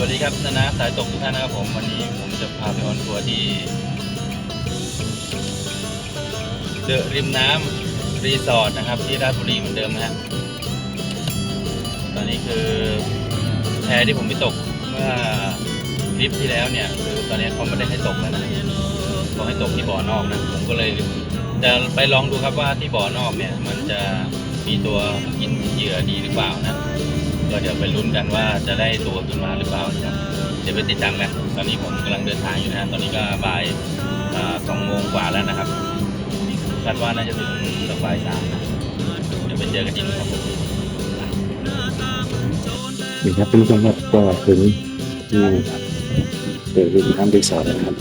สวัสดีครับนานาสายตกทุกท่านนะครับผมวันนี้ผมจะพาไปออนทัวร์ที่เดอะริมน้ำรีสอร์ทนะครับ ที่ราชบุรีเหมือนเดิมนะฮะตอนนี้คือแพที่ผมไปตกเมื่อคลิปที่แล้วเนี่ยคือตอนนี้เขาไม่ได้ให้ตกแล้วนะเขาให้ตกที่บ่อนอกนะผมก็เลยจะไปลองดูครับว่าที่บ่อนอกเนี่ย มันจะมีตัวกินเหยื่อดีหรือเปล่านะ ก็เดี๋ยวไปลุ้นกันว่าจะได้ตัวขึ้นมาหรือเปล่านะครับเดี๋ยวไปติดตามกันตอนนี้ผมกำลังเดินทางอยู่นะฮะตอนนี้ก็บ่ายสองโมงกว่าแล้วนะครับคาดว่าน่าจะถึงสักบ่ายสามนะเดี๋ยวไปเจอกันที่นู่นครับผมนี่ครับคุณผู้ชมครับก็ถึงที่เดลิมน้ำรีสอร์ทนะครับ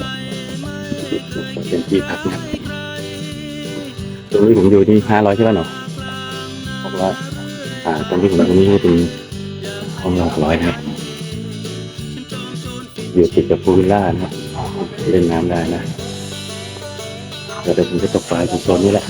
เป็นที่พักนะครับตรงนี้ผมอยู่ที่ห้าร้อยใช่ไหมเนาะหกร้อยอ่าตอนที่ผมอยู่นี้เป็น ห้องลอกร้อยนะครับอยู่ติดกับพูวิลล่านะครับเล่นน้ำได้นะเดี๋ยวผมจะตกปลาอยู่โซนนี้แหละ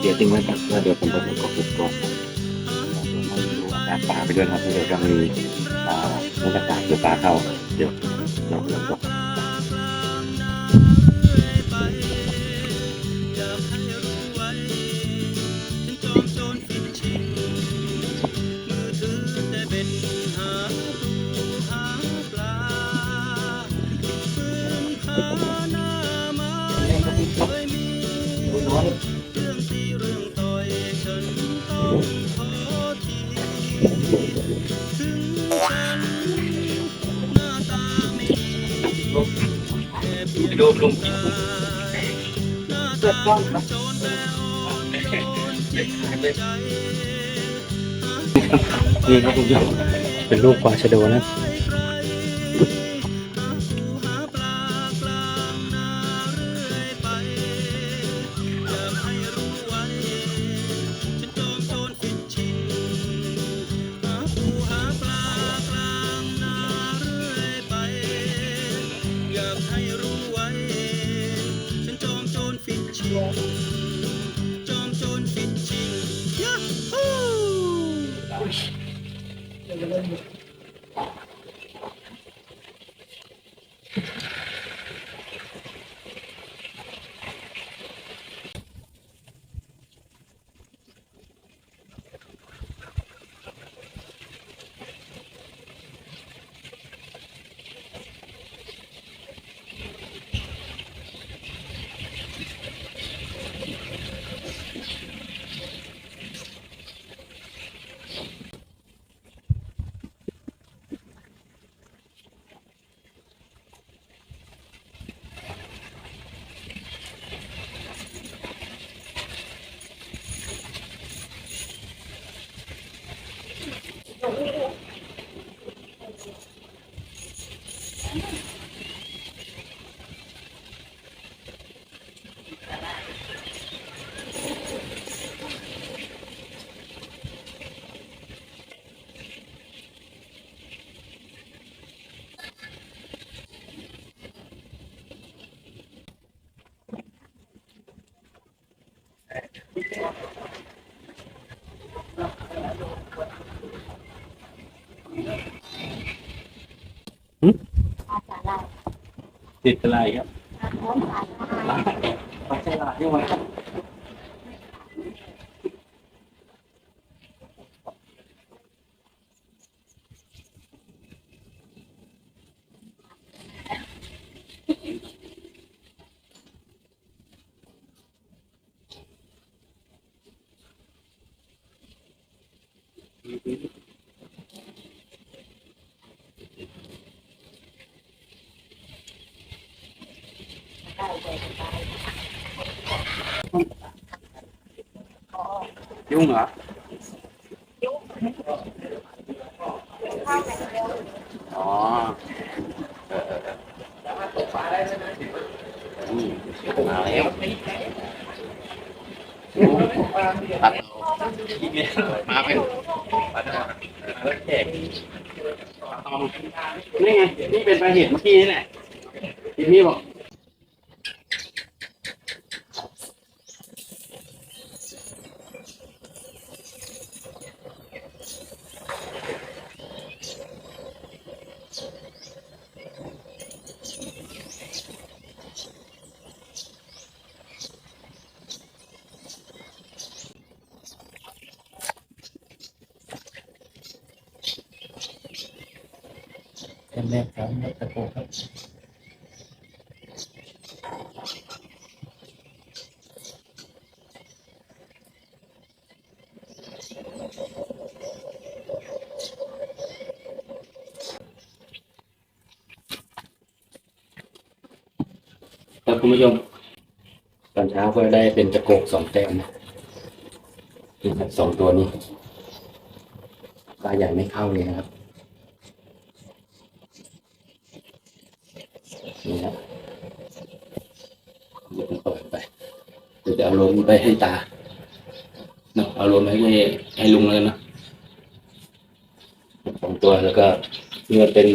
เดี๋ยวทิ้งไว้ครับเดี๋ยวผมไปประกอบอุปกรณ์น้ำปลาไปด้วยครับเดี๋ยวจะมีอ่าบรรยากาศเดี๋ยวปลาเข้าเดี๋ยวเดี๋ยวเดี๋ยว ไปดูลุงกินเปิดบ้างนะนี่ครับคุณผู้ชมเป็นลูกปลาชะโดนะ Дякую. ติดอะไรครับปลาฉลาดด้วยยุ่งเหรออ๋อ เออเออเอออืมาแล้วตัดมาเป็นแล้วแขกนี่ไง นี่เป็นปลาเห็ดเมื่อกี้นี่แหละที่พี่บอก เป็นแรกครับตะโกครับครับคุณผู้ชมตอนเช้าก็ได้เป็นตะโกกสองแต้มนะนี่ครับสองตัวนี้ปลาใหญ่ไม่เข้าเลยนะครับ นี่ฮะเดี๋ยวผมเปิดไปเดี๋ยวจะเอา ลงไปให้ตาเนาะเอาลงไปให้ให้ลุงเลยนะสองตัวแล้วก็นี่ก็เป็น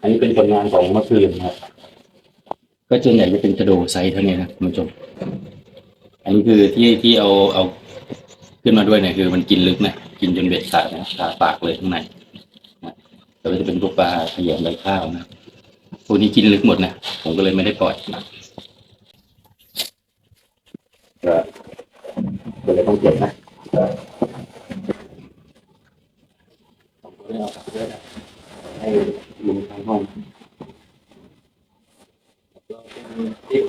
อันนี้เป็นผลงานของเมื่อคืนนะครับ ก็ส่วนใหญ่จะเป็นกระโดดไซส์เท่านี้นะคุณผู้ชมอันนี้คือที่ที่เอาเอาขึ้นมาด้วยเนี่ยคือมันกินลึกนะกินจนเบ็ดขาดนะขาปากเลยข้างในนะแต่ว่าจะเป็นพวกปลาขยงใบข้าวนะพวกนี้กินลึกหมดนะผมก็เลยไม่ได้ปล่อยนะก็ก็ เจ็บนะก็ต้องเอากลับด้วยนะให้ลุงทางห้องที่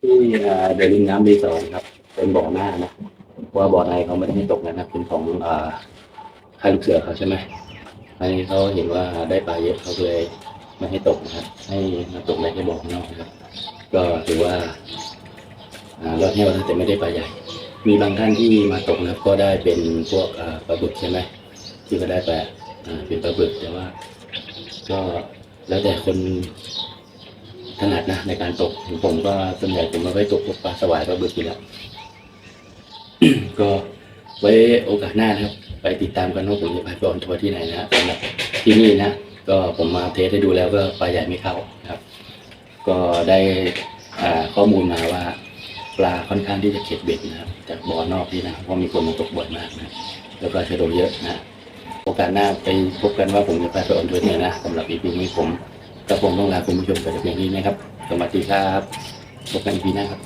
ที่เอ่เดลิงน้ำดีสองครับ เป็นบ่อหน้านะเพราะว่าบ่อในเขาไม่ได้ให้ตกนะครับเป็นของอ่าค่ายลูกเสือเขาใช่ไหมอันนี้เขาเห็นว่าได้ปลาเยอะเขาเลยไม่ให้ตกนะครับ ให้มาตกในแค่บ่อข้างนอกนะครับ ก็ถือว่าอ่ารอดแห้วแต่ไม่ได้ปลาใหญ่ มีบางท่านที่มาตกนะครับ ก็ได้เป็นพวกปลาบึกใช่ไหมที่ก็ได้ปลเป็นปลาบึกแต่ว่า ก็แล้วแต่คนถนัดนะในการตกผมก็ส่วนใหญ่ผมไม่ค่อยตกพวกปลาสวายปลาบึกอยู่แล้วก็ไว้โอกาสหน้านะครับ ไปติดตามกันว่าผมจะไปออนทัวร์ที่ไหนนะสำหรับที่นี่นะก็ผมมาเทสให้ดูแล้วก็ปลาใหญ่ไม่เข้าครับ ก็ได้ข้อมูลมาว่า ปลาค่อนข้างที่จะเข็ดเบ็ดนะครับ จากบ่อนอกนี่นะเพราะมีคนมาตกบ่อยมากนะแล้วก็ชะโดเยอะนะโอกาสหน้าไปพบกันว่าผมจะพาไปออนทัวร์ที่ไหนะสำหรับอีพีนี้ผมก็คงต้องลาคุณผู้ชมไปแต่เพียงนี้นะครับสวัสดีครับพบกันอีพีหน้าครับ